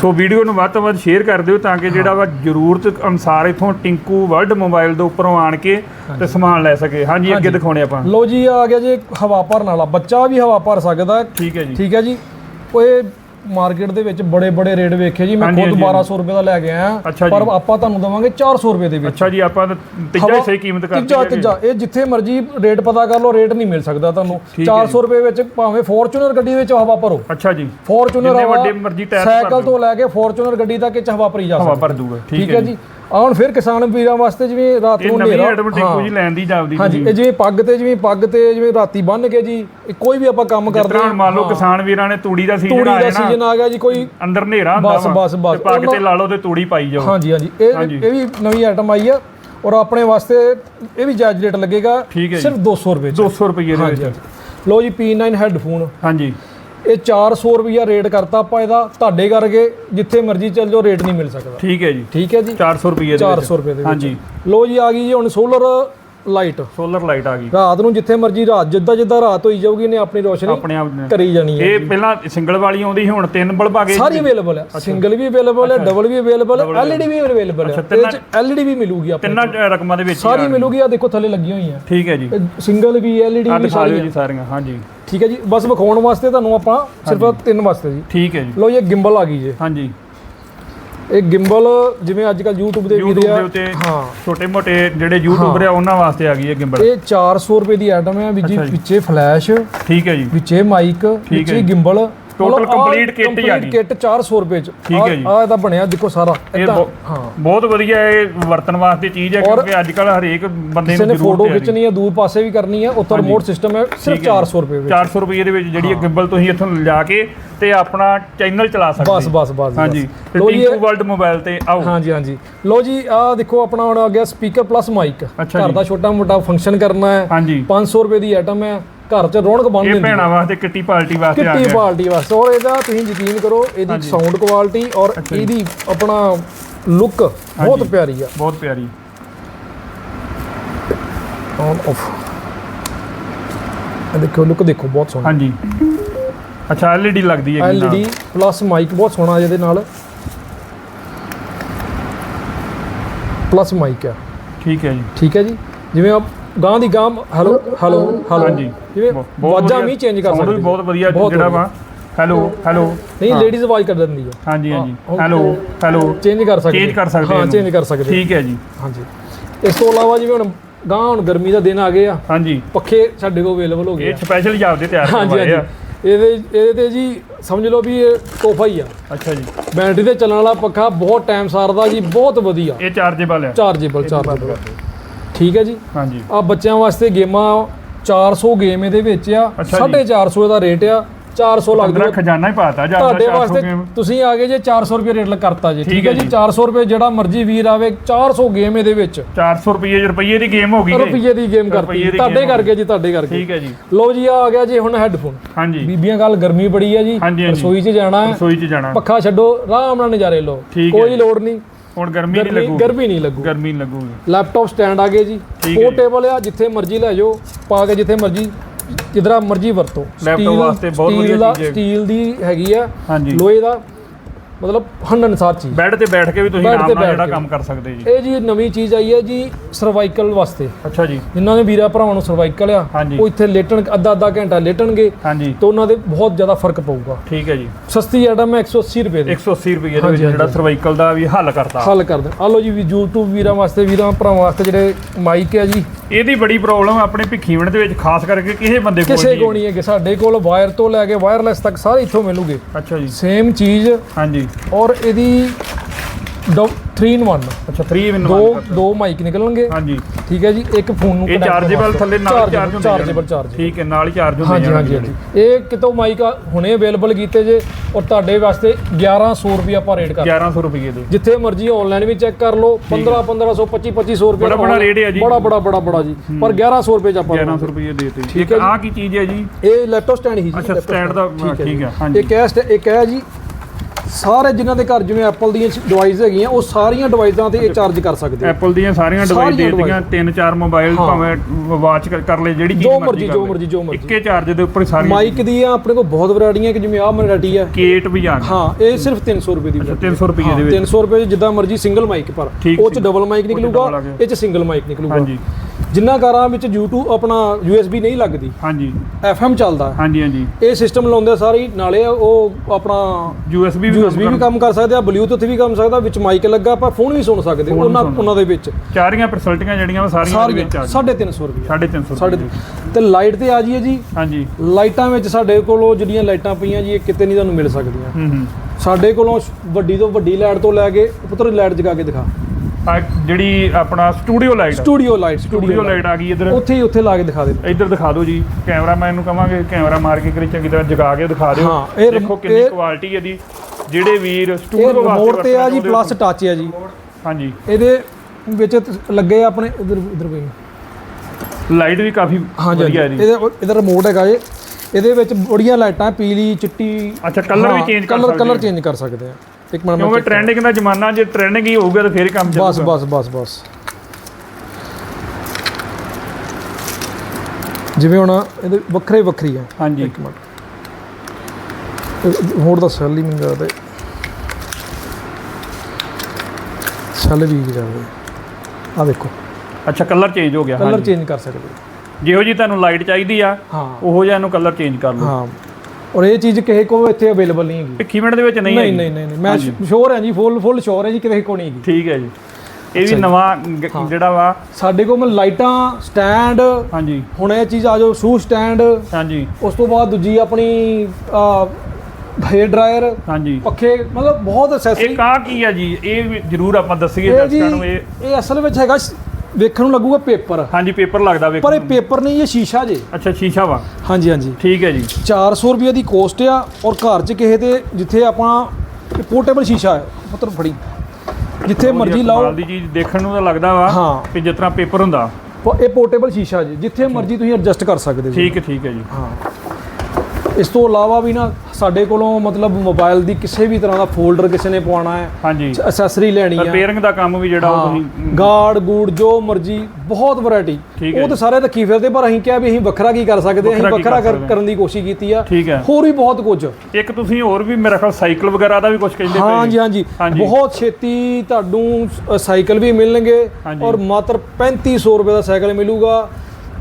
ਸੋ ਵੀਡੀਓ ਨੂੰ ਵੱਧ ਤੋਂ ਵੱਧ ਸ਼ੇਅਰ ਕਰ ਦਿਓ ਤਾਂ ਕਿ ਜਿਹੜਾ ਵਾ ਜ਼ਰੂਰਤ ਅਨੁਸਾਰ ਇਥੋਂ ਟਿੰਕੂ ਵਰਲਡ ਮੋਬਾਈਲ ਦੇ ਉੱਪਰੋਂ ਆਣ ਕੇ ਤੇ ਸਮਾਨ ਲੈ ਸਕੇ। ਹਾਂਜੀ ਅੱਗੇ ਦਿਖਾਉਣੇ ਆਪਾਂ। ਲੋ ਜੀ ਆ ਗਿਆ ਜੀ ਹਵਾ ਭਰਨ ਵਾਲਾ। ਬੱਚਾ ਵੀ ਹਵਾ ਭਰ ਸਕਦਾ। ਠੀਕ ਹੈ ਜੀ। ਠੀਕ ਹੈ ਜੀ। ਉਹ ਮਾਰਕੀਟ ਦੇ ਵਿੱਚ ਬੜੇ ਬੜੇ ਰੇਟ ਵੇਖੇ ਜੀ। ਮੈਂ ਹਾਂਜੀ, ਖੁਦ ਹਾਂਜੀ, 1200 ਰੁਪਏ ਦਾ ਲੈ ਕੇ ਆਇਆ। ਪਰ। ਆਪਾਂ ਤੁਹਾਨੂੰ ਦਵਾਂਗੇ 400 ਰੁਪਏ ਦੇ ਵਿੱਚ। ਅੱਛਾ ਜੀ ਆਪਾਂ ਤਾਂ ਤੀਜਾ ਹਵਾ- ਹਿੱਸਾ ਹੀ ਕੀਮਤ ਕਰਤੀ ਤੀਜਾ ਜੀ। ਤੀਜਾ। ਇਹ ਜਿੱਥੇ ਮਰਜ਼ੀ ਰੇਟ ਪਤਾ ਕਰ ਲਓ ਰੇਟ ਨਹੀਂ ਮਿਲ ਸਕਦਾ ਤੁਹਾਨੂੰ। ਠੀਕ ਹੈ 400 ਰੁਪਏ ਵਿੱਚ ਭਾਵੇਂ ਫੋਰਚੂਨਰ ਗੱਡੀ ਵਿੱਚ ਹਵਾ ਭਰੋ। ਅੱਛਾ ਜੀ। ਫੋਰਚੂਨਰ ਜਿੰਨੇ ਵੱਡੇ ਮਰਜ਼ੀ ਟਾਇਰ ਭਰ ਸਾਈਕਲ। ਤੋਂ ਲੈ ਕੇ ਫੋਰਚੂਨਰ ਗੱਡੀ ਤੱਕ ਇਹ 'ਚ ਹਵਾ ਭਰੀ ਜਾ ਹਵਾ ਸਕਦੀ ਭਰ ਦੂਗਾ। ਠੀਕ ਹੈ ਜੀ। ਆਹ ਹੁਣ ਫਿਰ ਕਿਸਾਨ ਵੀਰਾਂ ਵਾਸਤੇ ਜਿਵੇਂ ਰਾਤ ਨੂੰ ਨਵੀਂ ਹਨੇਰਾ ਆਈਟਮ ਟਿੰਕੂ ਜੀ ਲੈਣ ਦੀ ਜਾਪਦੀ ਹਾਂਜੀ ਇਹ ਜਿਵੇਂ ਪੱਗ ਤੇ ਜਿਵੇਂ ਪੱਗ ਤੇ ਜਿਵੇਂ ਰਾਤੀ ਬੰਨ ਕੇ ਜੀ ਇਹ ਕੋਈ ਵੀ ਆਪਾਂ ਕੰਮ ਕਰਦੇ ਹੁਣ ਮੰਨ ਲਓ ਹਾਂ। ਕਿਸਾਨ ਵੀਰਾਂ ਨੇ ਤੂੜੀ ਦਾ ਸੀਜ਼ਨ ਤੂੜੀ ਆ ਦਾ ਜਾਣਾ ਸੀਜ਼ਨ ਆ ਗਿਆ ਜੀ ਕੋਈ ਅੰਦਰ ਹਨੇਰਾ ਹੁੰਦਾ ਬਸ, ਵਾ ਬਸ, ਬਸ। ਤੇ ਪੱਗ ਤੇ ਲਾ ਲਓ ਤੇ ਤੂੜੀ ਪਾਈ ਜਾਓ ਹਾਂਜੀ ਹਾਂਜੀ ਇਹ। ਇਹ ਵੀ ਨਵੀਂ ਆਈਟਮ ਆਈ ਆ ਔਰ ਆਪਣੇ ਵਾਸਤੇ ਇਹ ਵੀ ਜਾਇਜ਼ ਰੇਟ ਲੱਗੇਗਾ ਠੀਕ ਹੈ ਜੀ। ਸਿਰਫ 200 ਰੁਪਏ ਚ 200 ਰੁਪਏ ਦੇ ਹਾਂਜੀ ਵਿੱਚ ਹਾਂਜੀ। ਲਓ ਜੀ P9 ਹੈੱਡਫੋਨ ਹਾਂਜੀ ਇਹ 400 ਰੁਪਿਆ ਰੇਟ ਕਰਤਾ ਆਪਾਂ ਇਹਦਾ ਤੁਹਾਡੇ ਕਰਕੇ ਜਿੱਥੇ ਮਰਜ਼ੀ ਚੱਲ ਜਾਓ ਰੇਟ ਨਹੀਂ ਮਿਲ ਸਕਦਾ। ਠੀਕ ਹੈ ਜੀ। ਠੀਕ ਹੈ ਜੀ? 400 ਰੁਪਏ ਦੇ ਵਿੱਚ। 400 ਰੁਪਏ ਦੇ ਵਿੱਚ। ਹਾਂਜੀ। ਲਓ ਜੀ ਆ ਗਈ ਜੀ ਹੁਣ ਸੋਲਰ ਲਾਈਟ। ਸੋਲਰ ਲਾਈਟ ਆ ਗਈ। ਰਾਤ ਨੂੰ ਜਿੱਥੇ ਮਰਜ਼ੀ ਰਾਤ ਜਿੱਦਾਂ ਜਿੱਦਾਂ ਰਾਤ ਹੋਈ ਜਾਊਗੀ ਇਹਨੇ ਆਪਣੀ ਰੋਸ਼ਨੀ ਆਪਣੇ ਆਪ ਨੇ। ਕਰੀ ਜਾਣੀ ਹੈ। ਇਹ ਪਹਿਲਾਂ ਸਿੰਗਲ ਵਾਲੀ ਆਉਂਦੀ ਸੀ ਹੁਣ ਤਿੰਨ ਬਲਬ ਆ ਗਏ। ਸਾਰੀ ਅਵੇਲੇਬਲ ਹੈ। ਸਿੰਗਲ ਵੀ ਅਵੇਲੇਬਲ ਹੈ ਡਬਲ ਵੀ ਅਵੇਲੇਬਲ ਹੈ ਐਲਈਡੀ ਵੀ ਅਵੇਲੇਬਲ ਹੈ। ਤਿੰਨਾਂ- ਇਹ ਚ ਐਲਈਡੀ ਵੀ ਮਿਲੂਗੀ ਆਪਾਂ ਤਿੰਨਾਂ ਅ, ਰਕਮਾਂ ਦੇ ਵਿੱਚ ਹੀ ਸਾਰੀ। ਮਿਲੂਗੀ ਆ ਦੇਖੋ ਥੱਲੇ ਲੱਗੀਆਂ ਹੋਈਆਂ। ਠੀਕ ਹੈ ਜੀ। ਸਿੰਗਲ ਵੀ ਐਲਈਡੀ ਆ ਵੀ ਦਿਖਾ ਦਿਓ ਸਾਰੀ ਜੀ ਸਾਰੀਆਂ ਹਾਂਜੀ। ਠੀਕ ਹੈ ਜੀ ਬਸ ਵਿਖਾਉਣ ਵਾਸਤੇ ਤੁਹਾਨੂੰ ਆਪਾਂ ਸਿਰਫ ਤਿੰਨ ਵਾਸਤੇ ਜੀ। ਠੀਕ ਹੈ ਜੀ। ਲਓ ਇਹ ਗਿੰਬਲ ਆ ਗਈ ਜੇ। ਹਾਂਜੀ। ਇਹ ਗਿੰਬਲ ਜਿਵੇਂ ਅੱਜ ਕੱਲ YouTube ਦੇ YouTube ਵੀਡੀਓ ਦੇ ਉੱਤੇ ਹਾਂ। ਛੋਟੇ ਮੋਟੇ ਜਿਹੜੇ ਯੂਟਿਊਬਰ ਆ ਉਹਨਾਂ ਵਾਸਤੇ ਆ ਗਈ ਹੈ ਗਿੰਬਲ। ਇਹ 400 ਰੁਪਏ ਦੀ ਆਈਟਮ ਹੈ ਵੀ ਜੀ ਅੱਛਾ ਜੀ। ਵਿੱਚੇ ਫਲੈਸ਼ ਠੀਕ ਹੈ ਜੀ। ਵਿੱਚੇ ਮਾਈਕ ਵਿੱਚੇ। ਗਿੰਬਲ। Total complete kit ਹੀ ਆ ਗਈ। ਕਿੱਟ 400 ਰੁਪਏ ਚ। ਠੀਕ ਹੈ ਜੀ। ਆ ਇਹਦਾ ਬਣਿਆ ਦੇਖੋ ਸਾਰਾ ਇਹ ਬਹੁਤ ਵਧੀਆ ਇਹ ਵਰਤਣ ਵਾਸਤੇ ਚੀਜ਼ ਹੈ ਕਿਉਂਕਿ ਅੱਜ ਕੱਲ ਹਰੇਕ ਬੰਦੇ ਨੂੰ ਜ਼ਰੂਰਤ ਫੋਟੋ ਹੈ ਜੀ। ਖਿੱਚਣੀ ਹੈ ਦੂਰ ਪਾਸੇ ਵੀ ਕਰਨੀ ਹੈ ਉੱਤਰ ਰਿਮੋਟ ਸਿਸਟਮ ਹੈ ਸਿਰਫ 400 ਰੁਪਏ ਵਿੱਚ। 400 ਰੁਪਏ ਦੇ ਵਿੱਚ ਜਿਹੜੀ ਇਹ ਗਿੰਬਲ ਤੁਸੀਂ ਇੱਥੋਂ ਲਿਜਾ ਕੇ ਤੇ ਆਪਣਾ ਚੈਨਲ ਚਲਾ ਸਕਦੇ ਬਸ ਬਸ ਬਸ ਹਾਂਜੀ। ਤੇ ਟਿੰਕੂ ਵਰਲਡ ਮੋਬਾਈਲ ਤੇ ਆਓ। ਹਾਂਜੀ ਹਾਂਜੀ। ਲੋ ਜੀ ਆ ਦੇਖੋ ਆਪਣਾ ਹੁਣ ਆ ਗਿਆ ਸਪੀਕਰ ਪਲੱਸ ਮਾਈਕ ਘਰ। ਦਾ ਛੋਟਾ ਮੋਟਾ ਫੰਕਸ਼ਨ ਕਰਨਾ ਹੈ। ਹਾਂਜੀ। 500 ਰੁਪਏ ਦੀ ਆਈਟਮ ਹੈ। ਘਰ 'ਚ ਰੌਣਕ ਬੰਨ ਇਹ ਦਿੰਦੀ ਭੈਣਾਂ ਵਾਸਤੇ ਕਿੱਟੀ ਪਾਰਟੀ ਵਾਸਤੇ ਆ ਕਿੱਟੀ ਗਿਆ। ਕੁਆਲਿਟੀ ਵਾਸਤੇ। ਔਰ ਇਹਦਾ ਤੁਸੀਂ ਯਕੀਨ ਕਰੋ ਇਹਦੀ ਸਾਊਂਡ ਕੁਆਲਿਟੀ ਔਰ ਇਹਦੀ ਆਪਣਾ ਲੁੱਕ ਬਹੁਤ। ਪਿਆਰੀ ਆ। ਬਹੁਤ ਪਿਆਰੀ। ਔਨ ਆਫ ਇਹ ਦੇਖੋ ਲੁੱਕ ਦੇਖੋ ਬਹੁਤ ਸੋਹਣਾ। ਹਾਂਜੀ। ਅੱਛਾ LED ਲੱਗਦੀ ਹੈ LED ਪਲੱਸ ਮਾਈਕ ਬਹੁਤ ਸੋਹਣਾ ਇਹਦੇ ਨਾਲ। ਪਲੱਸ ਮਾਈਕ ਆ। ਠੀਕ ਹੈ ਜੀ। ਠੀਕ ਹੈ ਜੀ। ਜਿਵੇਂ ਆਪ ਗਾਂ ਦੀ ਗਾਂ ਹੈਲੋ ਹੈਲੋ ਹੈਲੋ ਹਾਂਜੀ। ਜਿਵੇਂ ਵਾਜਾਂ। ਵੀ ਚੇਂਜ ਕਰ ਸਕਦੇ। ਬਹੁਤ ਵਧੀਆ ਜਿਹੜਾ। ਵਾ। ਹੈਲੋ ਹੈਲੋ ਨਹੀਂ ਲੇਡੀਜ਼ ਆਵਾਜ਼ ਕਰ ਦਿੰਦੀ ਹੈ ਹਾਂਜੀ ਹਾਂਜੀ। ਹਾਂ, ਹੈਲੋ ਹੈਲੋ ਚੇਂਜ ਕਰ ਸਕਦੇ ਚੇਂਜ ਕਰ ਸਕਦੇ ਹਾਂ। ਚੇਂਜ ਕਰ ਸਕਦੇ ਠੀਕ ਹੈ ਜੀ। ਹਾਂਜੀ। ਇਸ ਤੋਂ ਇਲਾਵਾ ਜਿਵੇਂ ਹੁਣ ਗਾਂ ਹੁਣ ਗਰਮੀ ਦਾ ਦਿਨ ਆ ਗਏ ਆ। ਹਾਂਜੀ। ਪੱਖੇ ਸਾਡੇ ਕੋਲ ਅਵੇਲੇਬਲ ਹੋ ਗਏ ਇਹ ਸਪੈਸ਼ਲ ਜਾਬ ਦੇ ਤਿਆਰ ਕਰਵਾਏ ਆ। ਇਹਦੇ ਇਹਦੇ ਤੇ ਜੀ ਸਮਝ ਲਓ ਵੀ ਇਹ ਤੋਹਫਾ ਹੀ ਆ। ਅੱਛਾ ਜੀ। ਬੈਟਰੀ ਤੇ ਚੱਲਣ ਵਾਲਾ ਪੱਖਾ ਬਹੁਤ ਟਾਈਮ ਸਾਰਦਾ ਜੀ ਬਹੁਤ ਵਧੀਆ। ਇਹ ਚਾਰਜੇਬਲ ਹੈ ਚਾਰਜੇਬਲ ਚਾਰਜੇਬਲ ਠੀਕ ਹੈ ਜੀ? ਹਾਂਜੀ। ਆ ਬੱਚਿਆਂ ਵਾਸਤੇ ਗੇਮਾਂ 400 ਗੇਮ ਇਹਦੇ ਵਿੱਚ ਆ ਅੱਛਾ ਜੀ। 450 ਇਹਦਾ ਰੇਟ ਆ 400 ਲੱਗ ਜੂਗਾ ਖਜ਼ਾਨਾ ਹੀ ਪਾਤਾ ਜਾਂਦਾ ਤੁਹਾਡੇ ਵਾਸਤੇ ਤੁਸੀਂ ਆ ਗਏ ਜੇ 400 ਰੁਪਏ ਰੇਟ ਕਰਤਾ ਜੀ ਠੀਕ ਹੈ ਜੀ? ਜੀ। 400 ਰੁਪਏ ਜਿਹੜਾ ਮਰਜ਼ੀ ਵੀਰ ਆਵੇ 400 ਗੇਮ ਇਹਦੇ ਵਿੱਚ। 400 ਰੁਪਏ ਰੁਪਏ ਦੀ ਗੇਮ ਹੋ ਗਈ ਰੁਪਏ ਦੀ ਗੇਮ ਕਰਤੀ। ਤੁਹਾਡੇ ਕਰਕੇ ਜੀ ਤੁਹਾਡੇ ਕਰਕੇ। ਠੀਕ ਹੈ ਜੀ। ਲਓ ਜੀ ਆ ਗਿਆ ਜੀ ਹੁਣ ਹੈੱਡਫੋਨ ਹਾਂਜੀ। ਬੀਬੀਆਂ ਗੱਲ ਗਰਮੀ ਬੜੀ ਹੈ ਜੀ। ਰਸੋਈ 'ਚ ਜਾਣਾ ਹੈ। ਰਸੋਈ 'ਚ ਜਾਣਾ। ਪੱਖਾ ਛੱਡੋ ਆਰਾਮ ਨਾਲ ਨਜ਼ਾਰੇ ਲਓ। ਕੋਈ ਜੀ। ਲੋੜ ਨਹੀਂ। ਹੁਣ ਗਰਮੀ ਨਹੀਂ ਗਰਮੀ ਲੱਗੂ ਗਰਮੀ ਨਹੀਂ ਲੱਗੂ ਗਰਮੀ ਨਹੀਂ ਲੱਗੂਗੀ। ਲੈਪਟਾਪ ਸਟੈਂਡ ਆ ਗਏ ਜੀ। ਠੀਕ ਹੈ ਜੀ। ਪੋਰਟੇਬਲ ਆ ਜਿੱਥੇ ਮਰਜ਼ੀ ਲੈ ਜਾਓ ਪਾ ਕੇ ਜਿੱਥੇ ਮਰਜ਼ੀ ਜਿੱਦਾਂ ਮਰਜ਼ੀ ਵਰਤੋ। Laptop ਵਾਸਤੇ ਬਹੁਤ ਵਧੀਆ ਚੀਜ਼ ਹੈ। ਸਟੀਲ ਦੀ ਹੈਗੀ ਆ ਹਾਂਜੀ। ਲੋਹੇ ਦਾ। ਮਤਲਬ ਹੰਡ ਅਨਸਾਰ ਚੀਜ਼। ਬੈੱਡ ਤੇ ਬੈਠ ਕੇ ਵੀ ਤੁਸੀਂ ਬੈੱਡ ਆਰਾਮ ਤੇ ਨਾਲ ਬੈਠ ਜਿਹੜਾ ਕੇ। ਕੰਮ ਕਰ ਸਕਦੇ ਜੀ। ਇਹ ਜੀ ਨਵੀਂ ਚੀਜ਼ ਆਈ ਹੈ ਜੀ ਸਰਵਾਈਕਲ ਵਾਸਤੇ। ਅੱਛਾ ਜੀ। ਜਿਨ੍ਹਾਂ ਦੇ ਵੀਰਾ ਭਰਾਵਾਂ ਨੂੰ ਸਰਵਾਈਕਲ ਆ ਹਾਂਜੀ। ਉਹ ਇੱਥੇ ਲੇਟਣ ਅੱਧਾ ਅੱਧਾ ਘੰਟਾ ਲੇਟਣਗੇ ਹਾਂਜੀ। ਤੇ ਉਹਨਾਂ ਦੇ ਬਹੁਤ ਜ਼ਿਆਦਾ ਫ਼ਰਕ ਪਊਗਾ। ਠੀਕ ਹੈ ਜੀ। ਸਸਤੀ ਆਈਟਮ ਹੈ 180 ਰੁਪਏ ਦੀ। 180 ਰੁਪਏ ਦੇ ਵਿੱਚ ਹਾਂਜੀ, ਜਿਹੜਾ ਹਾਂਜੀ। ਸਰਵਾਈਕਲ ਦਾ ਵੀ ਹੱਲ ਕਰਤਾ। ਹੱਲ ਕਰ ਦੇ। ਆ ਲਓ ਜੀ ਵੀ YouTube ਵੀਰਾਂ ਵਾਸਤੇ ਵੀਰਾਂ ਭਰਾਵਾਂ ਵਾਸਤੇ ਜਿਹੜੇ ਮਾਈਕ ਹੈ ਜੀ। ਇਹਦੀ ਬੜੀ ਪ੍ਰੋਬਲਮ ਆਪਣੇ ਭਿੱਖੀਵਿੰਡ ਦੇ ਵਿੱਚ ਖਾਸ ਕਰਕੇ ਕਿਸੇ ਬੰਦੇ ਕੋਲ ਕਿਸੇ ਨਹੀਂ ਨਹੀਂ ਹੈ ਕਿ ਸਾਡੇ ਕੋਲ ਵਾਇਰ ਤੋਂ ਲੈ ਕੇ ਵਾਇਰਲੈਸ ਤੱਕ ਸਾਰੇ ਇੱਥੋਂ ਮਿਲੂਗੇ। ਅੱਛਾ ਜੀ। ਸੇਮ ਚੀਜ਼ ਹਾਂਜੀ। ਔਰ ਇਹਦੀ 3 in 1 ਅੱਛਾ 3 ਇਨ ਦੋ ਦੋ ਮਾਈਕ ਨਿਕਲਣਗੇ। ਹਾਂਜੀ। ਠੀਕ ਹੈ ਜੀ ਇੱਕ ਫੋਨ ਨੂੰ ਇਹ connect ਚਾਰਜੇਬਲ ਵਾਸਤੇ। ਥੱਲੇ ਨਾਲ ਚਾਰਜ ਹੁੰਦੇ ਜਾਣਗੇ। chargeable। ਠੀਕ ਹੈ ਨਾਲ ਹੀ ਚਾਰਜ ਹੁੰਦੇ ਹਾਂਜੀ ਹਾਂਜੀ ਇਹ ਕਿਤੋਂ ਮਾਈਕ ਆ ਹੁਣੇ ਅਵੇਲੇਬਲ ਕੀਤੇ ਜੇ ਔਰ ਤੁਹਾਡੇ ਵਾਸਤੇ 1100 ਰੁਪਏ ਆਪਾਂ ਰੇਟ ਕਰ 1100 ਰੁਪਏ ਦੇ। ਜਿੱਥੇ ਮਰਜ਼ੀ ਆਨਲਾਈਨ ਵੀ ਚੈੱਕ ਕਰ ਲਓ। 15 1500 25 2500 ਰੁਪਏ ਬੜਾ ਬੜਾ online- rate ਹੈ ਜੀ। ਬੜਾ ਬੜਾ ਬੜਾ ਬੜਾ ਜੀ। ਪਰ 1100 ਰੁਪਏ ਚ ਆਪਾਂ 1100 ਰੁਪਏ ਦੇਤੇ। ਠੀਕ ਇੱਕ ਹੈ ਜੀ। ਆਹ ਕੀ ਚੀਜ਼ ਹੈ ਜੀ? ਇਹ ਲੈਪਟਾਪ ਸਟੈਂਡ ਹੀ ਜੀ ਅੱਛਾ, laptop stand ਦਾ। ਠੀਕ। ਹੈ, ਹਾਂਜੀ। ਇੱਕ ਹੈ ਸਟ- ਇੱਕ ਹੈ ਜੀ। ਸਾਰੇ ਜਿਨ੍ਹਾਂ ਦੇ ਘਰ ਜਿਵੇਂ ਐਪਲ ਦੀਆਂ ਡਿਵਾਈਸ ਹੈਗੀਆਂ ਉਹ ਸਾਰੀਆਂ ਡਿਵਾਈਸਾਂ ਤੇ ਇਹ ਚਾਰਜ ਕਰ ਸਕਦੇ ਹੋ ਐਪਲ ਦੀਆਂ ਸਾਰੀਆਂ ਡਿਵਾਈਸ ਦੇ ਦਿੱਤੀਆਂ ਤਿੰਨ ਚਾਰ ਮੋਬਾਈਲ। ਭਾਵੇਂ ਵਾਚ ਕਰ ਲੈ ਜਿਹੜੀ ਚੀਜ਼ ਜੋ ਮਰਜ਼ੀ, ਜੋ। ਮਰਜ਼ੀ, ਜੋ ਮਰਜ਼ੀ। ਇੱਕੇ ਚਾਰਜ ਦੇ ਉੱਪਰ ਸਾਰੀਆਂ ਮਾਈਕ ਦੀਆਂ ਆਪਣੇ ਕੋਲ ਬਹੁਤ ਵੈਰਾਈਟੀਆਂ ਕਿ ਜਿਵੇਂ ਆਹ ਵੈਰਾਈਟੀ ਹੈ ਕੇਟ ਵੀ ਆ ਹਾਂ ਇਹ ਸਿਰਫ 300 ਰੁਪਏ ਦੀ variety 300 ਰੁਪਏ ਦੇ ਵਿੱਚ 300 ਰੁਪਏ ਜਿੱਦਾਂ ਮਰਜ਼ੀ ਸਿੰਗਲ ਮਾਈਕ ਪਰ ਉਹ ਚ। ਡਬਲ ਮਾਈਕ ਆ ਨਿਕਲੂਗਾ। ਇਹ ਚ ਸਿੰਗਲ ਮਾਈਕ ਨਿਕਲੂਗਾ ਹਾਂਜੀ ਜਿੰਨਾ ਕਾਰਾਂ ਵਿੱਚ YouTube ਆਪਣਾ USB ਨਹੀਂ ਲੱਗਦੀ ਹਾਂਜੀ। FM ਚੱਲਦਾ। ਹਾਂਜੀ ਹਾਂਜੀ। ਇਹ ਸਿਸਟਮ ਲਾਉਂਦੇ ਸਾਰੇ ਹੀ, ਨਾਲੇ ਉਹ ਆਪਣਾ USB ਵੀ USB ਵੀ ਕੰਮ ਕਰ ਸਕਦੇ ਆ ਬਲੂਟੁੱਥ ਵੀ ਕੰਮ ਸਕਦਾ ਵਿੱਚ ਮਾਈਕ ਲੱਗਾ ਆਪਾਂ ਫੋਨ ਵੀ ਸੁਣ ਸਕਦੇ ਉਹਨਾਂ ਉਹਨਾਂ ਦੇ ਵਿੱਚ। ਚਾਰੀਆਂ ਫੈਸਿਲਿਟੀਆਂ ਜਿਹੜੀਆਂ ਉਹ ਸਾਰੀਆਂ ਦੇ ਵਿੱਚ ਆ ਸਾਰੀਆਂ ਗਈਆਂ 350 ਰੁਪਏ 350 ਸਾਡੇ ਰੁਪਏ ਤੇ ਲਾਈਟ ਤੇ ਆ ਜਾਈਏ ਜੀ। ਹਾਂਜੀ। ਲਾਈਟਾਂ ਵਿੱਚ ਸਾਡੇ ਕੋਲੋਂ ਜਿਹੜੀਆਂ ਲਾਈਟਾਂ ਪਈਆਂ ਜੀ ਇਹ ਕਿਤੇ ਨਹੀਂ ਤੁਹਾਨੂੰ ਮਿਲ ਸਕਦੀਆਂ। ਹੂੰ ਹੂੰ। ਸਾਡੇ ਕੋਲੋਂ ਵੱਡੀ ਤੋਂ ਵੱਡੀ ਲਾਈਟ ਤੋਂ ਲੈ ਕੇ ਪੁੱਤਰ ਲਾਈਟ ਜਗਾ ਕੇ ਦਿਖਾ। ਆ ਜਿਹੜੀ ਆਪਣਾ studio light studio light studio light. ਆ ਗਈ ਇਧਰ। ਉੱਥੇ ਹੀ ਉੱਥੇ ਲਾ ਕੇ ਦਿਖਾ ਦੇ ਇੱਧਰ ਦਿਖਾ ਦਿਓ ਜੀ ਕੈਮਰਾਮੈਨ ਨੂੰ ਕਵਾਂਗੇ ਕੈਮਰਾ ਮਾਰ ਕੇ ਕਰੀ ਚੰਗੀ ਤਰ੍ਹਾਂ ਜਗਾ ਕੇ ਦਿਖਾ ਦਿਓ। ਹਾਂ, ਇਹ ਦੇਖੋ ਕਿੰਨੀ ਇਹ- ਕੁਆਲਿਟੀ ਹੈ ਦੀ ਜਿਹੜੇ ਵੀਰ ਇਹ ਸਟੂਡੀਓ ਰਿਮੋਟ ਤੇ ਆ ਜੀ ਪਲੱਸ ਟੱਚ ਆ ਜੀ। ਹਾਂਜੀ। ਇਹਦੇ ਵਿੱਚ ਲੱਗੇ ਆਪਣੇ ਇਧਰ ਇਧਰ ਕੋਈ ਲਾਈਟ ਵੀ ਕਾਫੀ ਵਧੀਆ ਹੈ। ਜੀ। ਇਹਦੇ ਇਹਦਾ ਰਿਮੋਟ ਹੈਗਾ ਜੇ ਇਹਦੇ ਵਿੱਚ ਬੜੀਆਂ ਲਾਈਟਾਂ ਪੀਲੀ ਚਿੱਟੀ। ਅੱਛਾ ਕਲਰ ਵੀ ਚੇਂਜ ਕਰ ਕਲਰ ਸਕਦੇ ਕਲਰ ਹਾਂ। ਚੇਂਜ ਕਰ ਸਕਦੇ ਆ। ਇੱਕ ਮਿੰਟ ਕਿਉਂਕਿ ਟ੍ਰੈਂਡਿੰਗ ਦਾ ਜ਼ਮਾਨਾ ਜੇ ਟ੍ਰੈਂਡਿੰਗ ਹੀ ਹੋਊਗਾ ਤਾਂ ਫੇਰ ਹੀ ਕੰਮ ਬਸ ਚੱਲੂਗਾ। ਬਸ ਬਸ ਬਸ। ਜਿਵੇਂ ਹੁਣ ਇਹਦੇ ਵੱਖਰੇ ਵੱਖਰੀ ਆ। ਹਾਂਜੀ। ਇੱਕ ਮਿੰਟ। ਹੋਰ ਦਾ ਸੈਲ ਹੀ ਨਹੀਂ ਕਰਦੇ ਸੈਲ ਵੀ ਕਰਦੇ ਆ ਦੇਖੋ। ਅੱਛਾ ਕਲਰ ਚੇਂਜ ਹੋ ਗਿਆ ਕਲਰ ਚੇਂਜ ਕਰ ਸਕਦੇ। ਜਿਹੋ ਜੀ ਤੁਹਾਨੂੰ ਲਾਈਟ ਚਾਹੀਦੀ ਆ ਉਹੋ ਜਿਹਾ ਇਹਨੂੰ ਕਲਰ ਚੇਂਜ ਕਰ ਲਓ। ਹਾਂ। ਔਰ ਇਹ ਚੀਜ਼ ਕਿਸੇ ਕੋਲ ਇੱਥੇ ਅਵੇਲੇਬਲ ਨਹੀਂ ਹੈਗੀ। ਭਿੱਖੀ ਮਿੰਟ ਦੇ ਵਿੱਚ ਨਹੀਂ ਨਹੀਂ ਹੈਗੀ। ਨਹੀਂ ਨਹੀਂ ਨਹੀਂ, ਮੈਂ। ਸ਼ੋਰ ਹਾਂ ਜੀ ਫੁੱਲ ਫੁੱਲ ਸ਼ੋਰ ਹੈ ਜੀ ਕਿਸੇ ਕੋਲ ਨਹੀਂ ਹੈਗੀ। ਠੀਕ ਹੈ ਜੀ। ਇਹ ਵੀ। ਨਵਾਂ ਗ- ਜਿਹੜਾ ਵਾ ਸਾਡੇ ਕੋਲ ਲਾਈਟਾਂ ਸਟੈਂਡ ਹਾਂਜੀ। ਹੁਣ ਇਹ ਚੀਜ਼ ਆ ਜਾਓ ਸ਼ੂ ਸਟੈਂਡ ਹਾਂਜੀ। ਉਸ ਤੋਂ ਬਾਅਦ ਦੂਜੀ ਆਪਣੀ ਹੇਅਰ ਡਰਾਇਰ ਹਾਂਜੀ। ਪੱਖੇ ਮਤਲਬ ਬਹੁਤ ਐਕਸੈਸਰੀ ਇਹ ਕਾ ਕੀ ਆ ਜੀ? ਇਹ ਵੀ ਜ਼ਰੂਰ ਆਪਾਂ ਦੱਸੀਏ ਇਹ ਜੀ ਦਰਸ਼ਕਾਂ ਨੂੰ ਇਹ ਇਹ ਅਸਲ ਵਿੱਚ ਹੈਗਾ ਸ਼- ਵੇਖਣ ਨੂੰ ਲੱਗੂਗਾ ਪੇਪਰ। ਹਾਂਜੀ ਪੇਪਰ ਲੱਗਦਾ ਵੇਖ ਪਰ ਇਹ ਪੇਪਰ ਨਹੀਂ ਇਹ ਸ਼ੀਸ਼ਾ ਜੇ। ਅੱਛਾ ਸ਼ੀਸ਼ਾ ਵਾ। ਹਾਂਜੀ ਹਾਂਜੀ। ਠੀਕ ਹੈ ਜੀ। 400 ਰੁਪਏ ਦੀ ਕੋਸਟ ਆ ਔਰ ਘਰ 'ਚ ਕਿਸੇ ਤੇ ਜਿੱਥੇ ਆਪਣਾ ਪੋਰਟੇਬਲ ਸ਼ੀਸ਼ਾ ਹੈ ਪੁੱਤਰ ਫੜੀ। ਜਿੱਥੇ ਮਰਜ਼ੀ ਲਾਓ। ਦੀ ਚੀਜ਼ ਦੇਖਣ ਨੂੰ ਤਾਂ ਲੱਗਦਾ ਵਾ ਹਾਂ। ਕਿ ਜਿਸ ਤਰ੍ਹਾਂ ਪੇਪਰ ਹੁੰਦਾ। ਇਹ ਪੋਰਟੇਬਲ ਸ਼ੀਸ਼ਾ ਜੀ ਜਿੱਥੇ ਮਰਜ਼ੀ ਤੁਸੀਂ ਐਡਜਸਟ ਕਰ ਸਕਦੇ ਜੀ ਠੀਕ ਹੈ ਠੀਕ ਹੈ ਜੀ। ਹਾਂ। ਇਸ ਤੋਂ ਇਲਾਵਾ ਵੀ ਨਾ ਸਾਡੇ ਕੋਲੋਂ ਮਤਲਬ ਮੋਬਾਈਲ ਦੀ ਕਿਸੇ ਵੀ ਤਰ੍ਹਾਂ ਦਾ ਫੋਲਡਰ ਕਿਸੇ ਨੇ ਪਵਾਉਣਾ ਹੈ ਹਾਂਜੀ। ਐਕਸੈਸਰੀ ਲੈਣੀ ਹੈ। ਰਿਪੇਅਰਿੰਗ ਦਾ ਕੰਮ ਵੀ ਜਿਹੜਾ ਉਹ ਤੁਸੀਂ ਗਾਰਡ ਗੂਡ ਜੋ ਮਰਜ਼ੀ ਬਹੁਤ ਵੈਰਾਈਟੀ ਉਹ ਤਾਂ। ਸਾਰੇ ਰੱਖੀ ਫਿਰਦੇ ਪਰ ਅਸੀਂ ਕਿਹਾ ਵੀ ਅਸੀਂ ਵੱਖਰਾ ਕੀ ਕਰ ਸਕਦੇ ਹਾਂ ਅਸੀਂ ਵੱਖਰਾ। ਕਰਨ ਦੀ ਕੋਸ਼ਿਸ਼ ਕੀਤੀ ਆ। ਹੋਰ ਵੀ ਬਹੁਤ ਕੁਝ। ਇੱਕ ਤੁਸੀਂ ਹੋਰ ਵੀ ਮੇਰੇ ਖਿਆਲ ਸਾਈਕਲ ਵਗੈਰਾ ਦਾ ਵੀ ਕੁਝ ਕਹਿੰਦੇ ਹਾਂਜੀ ਹਾਂਜੀ। ਬਹੁਤ ਛੇਤੀ ਤੁਹਾਨੂੰ ਸਾਈਕਲ ਵੀ ਮਿਲਣਗੇ। ਔਰ ਮਾਤਰ 3500 ਰੁਪਏ ਦਾ ਸਾਈਕਲ ਮਿਲੂਗਾ।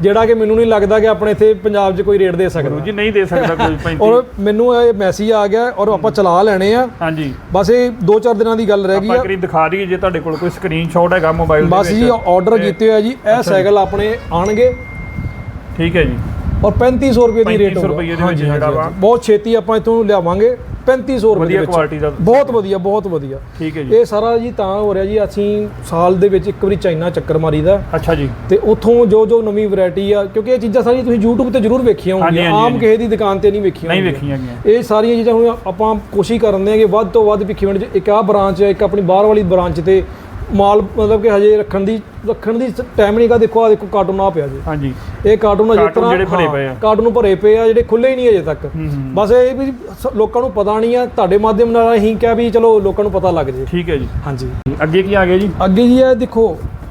ਜਿਹੜਾ ਕਿ ਮੈਨੂੰ ਨਹੀਂ ਲੱਗਦਾ ਕਿ ਆਪਣੇ ਇੱਥੇ ਪੰਜਾਬ 'ਚ ਕੋਈ ਰੇਟ ਦੇ ਸਕਦਾ। ਜੀ ਨਹੀਂ ਦੇ ਸਕਦਾ ਕੋਈ 35 ਔਰ ਮੈਨੂੰ ਇਹ ਮੈਸੇਜ ਆ ਗਿਆ ਔਰ ਆਪਾਂ ਚਲਾ ਲੈਣੇ ਆ। ਹਾਂਜੀ। ਬਸ ਇਹ 2-4 ਦਿਨਾਂ ਦੀ ਗੱਲ ਰਹਿ ਗਈ ਆਪਾਂ ਆ ਕਰੀ ਦਿਖਾ ਦਈਏ ਜੇ ਤੁਹਾਡੇ ਕੋਲ ਕੋਈ ਸਕਰੀਨਸ਼ਾਟ ਹੈਗਾ ਮੋਬਾਈਲ ਦੇ ਬਸ ਜੀ ਆਰਡਰ ਕੀਤੇ ਹੋਏ ਆ ਜੀ। ਇਹ ਸਾਈਕਲ ਆਪਣੇ ਆਣਗੇ। ਠੀਕ ਹੈ ਜੀ। ਔਰ 3500 ਰੁਪਏ ਦੀ ਰੇਟ 3500 ਰੁਪਏ ਦੇ ਵਿੱਚ ਹਾਂਜੀ, ਜਿਹੜਾ ਹਾਂਜੀ, ਵਾ। ਹਾਂਜੀ। ਬਹੁਤ ਛੇਤੀ ਆਪਾਂ ਇਥੋਂ ਲਿਆਵਾਂਗੇ। 3500 ਰੁਪਏ ਦੇ ਵਧੀਆ ਵਿੱਚ। ਕੁਆਲਿਟੀ ਦਾ। ਬਹੁਤ ਵਧੀਆ ਬਹੁਤ ਵਧੀਆ। ਠੀਕ ਹੈ ਜੀ। ਇਹ ਸਾਰਾ ਜੀ ਤਾਂ ਹੋ ਰਿਹਾ ਜੀ ਅਸੀਂ ਸਾਲ ਦੇ ਵਿੱਚ ਇੱਕ ਵਾਰੀ ਚਾਈਨਾ ਚੱਕਰ ਮਾਰੀਦਾ। ਅੱਛਾ ਜੀ। ਤੇ ਉੱਥੋਂ ਜੋ ਜੋ ਨਵੀਂ ਵੈਰਾਈਟੀ ਆ ਕਿਉਂਕਿ ਇਹ ਚੀਜ਼ਾਂ ਸਾਰੀਆਂ ਤੁਸੀਂ YouTube ਤੇ ਜ਼ਰੂਰ ਵੇਖੀਆਂ ਹੋਣਗੀਆਂ। ਆਮ। ਕਿਸੇ ਦੀ ਦੁਕਾਨ ਤੇ ਨਹੀਂ ਵੇਖੀਆਂ ਨਹੀਂ। ਵੇਖੀਆਂ ਇਹ ਸਾਰੀਆਂ ਚੀਜ਼ਾਂ ਹੁਣ ਆਪਾਂ ਕੋਸ਼ਿਸ਼ ਕਰਨ ਦੇ ਆ ਕਿ ਵੱਧ ਤੋਂ ਵੱਧ ਭਿੱਖੀਵਿੰਡ 'ਚ ਇੱਕ ਆਹ ਬ੍ਰਾਂਚ ਹੈ ਇੱਕ ਆਪਣੀ ਬਾਹਰ ਵਾਲੀ ਬ੍ਰਾਂਚ ਤੇ ਮਾਲ ਮਤਲਬ ਕਿ ਹਜੇ ਰੱਖਣ ਦੀ ਰੱਖਣ ਦੀ ਟਾਈਮ ਨਹੀਂਗਾ ਦੇਖੋ ਆ ਦੇਖੋ ਕਾਰਟੂਨ ਆ ਪਿਆ ਜੀ। ਹਾਂਜੀ। ਇਹ ਕਾਰਟੂਨ ਅਜੇ ਤਰ੍ਹਾਂ ਜਿਹੜੇ ਭਰੇ ਹਾਂ, ਪਏ ਆ। ਕਾਰਟੂਨ ਭਰੇ ਪਏ ਆ ਜਿਹੜੇ ਖੁੱਲੇ ਹੀ ਨਹੀਂ ਅਜੇ ਤੱਕ। ਬਸ ਇਹ ਵੀ ਲੋਕਾਂ ਨੂੰ ਪਤਾ ਨਹੀਂ ਆ ਤੁਹਾਡੇ ਮਾਧਿਅਮ ਨਾਲ ਅਸੀਂ ਕਿਹਾ ਵੀ ਚਲੋ ਲੋਕਾਂ ਨੂੰ ਪਤਾ ਲੱਗ ਜੇ। ਠੀਕ ਹੈ ਜੀ। ਹਾਂਜੀ। ਅੱਗੇ ਕੀ ਆ ਗਿਆ ਜੀ? ਅੱਗੇ ਜੀ ਇਹ ਦੇਖੋ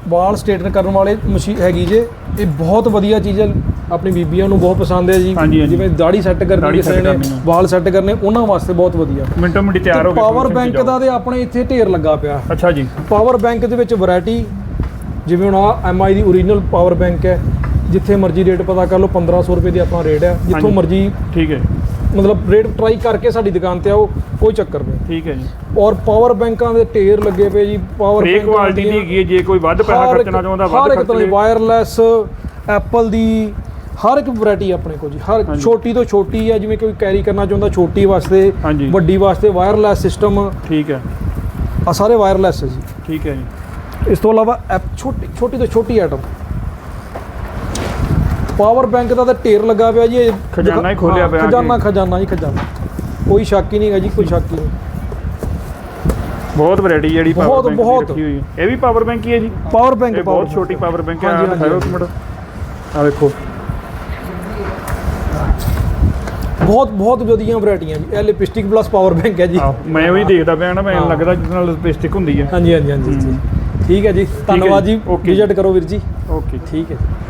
ਵਾਲ ਸਟੇਟਨ ਕਰਨ ਵਾਲੇ ਮਸ਼ੀਨ ਹੈਗੀ ਜੇ। ਇਹ ਬਹੁਤ ਵਧੀਆ ਚੀਜ਼ ਹੈ। ਆਪਣੀ ਬੀਬੀਆਂ ਨੂੰ ਬਹੁਤ ਪਸੰਦ ਹੈ ਜੀ। ਹਾਂਜੀ। ਜਿਵੇਂ ਦਾੜੀ ਸੈੱਟ ਕਰਨੀ ਦਾੜ੍ਹੀ ਕਿਸੇ set ਨੇ ਕਰਨੀ ਆ। ਵਾਲ ਸੈੱਟ ਕਰਨੇ ਉਹਨਾਂ ਵਾਸਤੇ ਬਹੁਤ ਵਧੀਆ। ਮਿੰਟੋ ਮਿੰਟ ਤਿਆਰ ਹੋ ਗਏ ਪਾਵਰ ਬੈਂਕ ਦਾ ਤੇ ਆਪਣੇ ਇੱਥੇ ਢੇਰ ਲੱਗਾ ਪਿਆ। ਅੱਛਾ ਜੀ। ਪਾਵਰ ਬੈਂਕ ਦੇ ਵਿੱਚ ਵੈਰਾਈਟੀ ਜਿਵੇਂ ਹੁਣ ਆ ਐਮਆਈ ਦੀ ਓਰੀਜਨਲ ਪਾਵਰ ਬੈਂਕ ਹੈ। ਜਿੱਥੇ ਮਰਜ਼ੀ ਰੇਟ ਪਤਾ ਕਰ ਲਓ 1500 ਰੁਪਏ ਦੀ ਆਪਣਾ ਰੇਟ ਹੈ। ਜਿੱਥੋਂ ਹਾਂਜੀ। ਮਰਜ਼ੀ ਠੀਕ ਹੈ। ਮਤਲਬ ਰੇਟ ਟਰਾਈ ਕਰਕੇ ਸਾਡੀ ਦੁਕਾਨ ਤੇ ਆਓ ਕੋਈ ਚੱਕਰ ਨਹੀਂ। ਠੀਕ ਹੈ ਜੀ। ਔਰ ਪਾਵਰ ਬੈਂਕਾਂ ਦੇ ਢੇਰ ਲੱਗੇ ਪਏ ਜੀ ਪਾਵਰ ਹਰੇਕ ਕੁਆਲਿਟੀ ਦੀ ਹੈਗੀ ਹੈ ਜੇ ਕੋਈ ਵੱਧ ਪੈਸਾ ਹਰ ਇੱਕ- ਖਰਚਣਾ ਚਾਹੁੰਦਾ ਹਰ ਵੱਧ ਇੱਕ ਤਰ੍ਹਾਂ ਦੀ ਲੇ ਵਾਇਰਲੈਸ ਐਪਲ ਦੀ ਹਰ ਇੱਕ ਵੈਰਾਈਟੀ ਆਪਣੇ ਕੋਲ ਜੀ। ਹਰ ਹਾਂਜੀ। ਛੋਟੀ ਤੋਂ ਛੋਟੀ ਹੈ ਜਿਵੇਂ ਕੋਈ ਕੈਰੀ ਕਰਨਾ ਚਾਹੁੰਦਾ ਛੋਟੀ ਵਾਸਤੇ ਹਾਂਜੀ। ਵੱਡੀ ਵਾਸਤੇ ਵਾਇਰਲੈਸ ਸਿਸਟਮ ਠੀਕ ਹੈ। ਆ ਸਾਰੇ ਵਾਇਰਲੈਸ ਹੈ ਜੀ। ਠੀਕ ਹੈ ਜੀ। ਇਸ ਤੋਂ ਇਲਾਵਾ ਐਪ ਛੋਟੀ ਛੋਟੀ ਤੋਂ ਛੋਟੀ ਆਈਟਮ ਪਾਵਰ ਬੈਂਕ ਦਾ ਤਾਂ ਢੇਰ ਲੱਗਾ ਪਿਆ ਜੀ ਇਹ ਖਜ਼ਾਨਾ ਹੀ ਖੋਲਿਆ ਹਾਂ, ਪਿਆ ਖਜ਼ਾਨਾ। ਖਜ਼ਾਨਾ ਜੀ ਖਜ਼ਾਨਾ। ਕੋਈ ਸ਼ੱਕ ਹੀ ਨਹੀਂਗਾ ਜੀ ਕੋਈ ਸ਼ੱਕ ਹੀ ਨਹੀਂ। ਬਹੁਤ ਵੈਰਾਈਟੀ ਜਿਹੜੀ ਪਾਵਰ ਬੈਂਕ ਬਹੁਤ। ਰੱਖੀ ਹੋਈ ਹੈ। ਇਹ ਵੀ ਪਾਵਰ ਬੈਂਕ ਹੀ ਹੈ ਜੀ। ਪਾਵਰ ਬੈਂਕ ਬਹੁਤ ਛੋਟੀ ਪਾਵਰ ਬੈਂਕ ਹੈ। ਹਾਂਜੀ, ਹਾਂਜੀ, ਇੱਕ ਆ ਵੇਖੋ। ਬਹੁਤ ਬਹੁਤ ਵਧੀਆ ਵੈਰਾਈਟੀਆਂ ਜੀ। ਇਹ ਲਿਪਸਟਿਕ ਪਲੱਸ ਪਾਵਰ ਬੈਂਕ ਹੈ ਜੀ। ਮੈਂ ਉਹੀ ਦੇਖਦਾ ਪਿਆ ਨਾ ਮੈਨੂੰ ਹਾਂ। ਲੱਗਦਾ ਜਿਸ ਨਾਲ ਲਿਪਸਟਿਕ ਹੁੰਦੀ ਹੈ। ਹਾਂਜੀ ਹਾਂਜੀ ਹਾਂਜੀ। ਠੀਕ ਹੈ ਜੀ। ਧੰਨਵਾਦ ਜੀ। ਵਿਜ਼ਿਟ ਕਰੋ ਵੀਰ ਜੀ। ਓਕੇ। ਠੀਕ ਹੈ ਜੀ।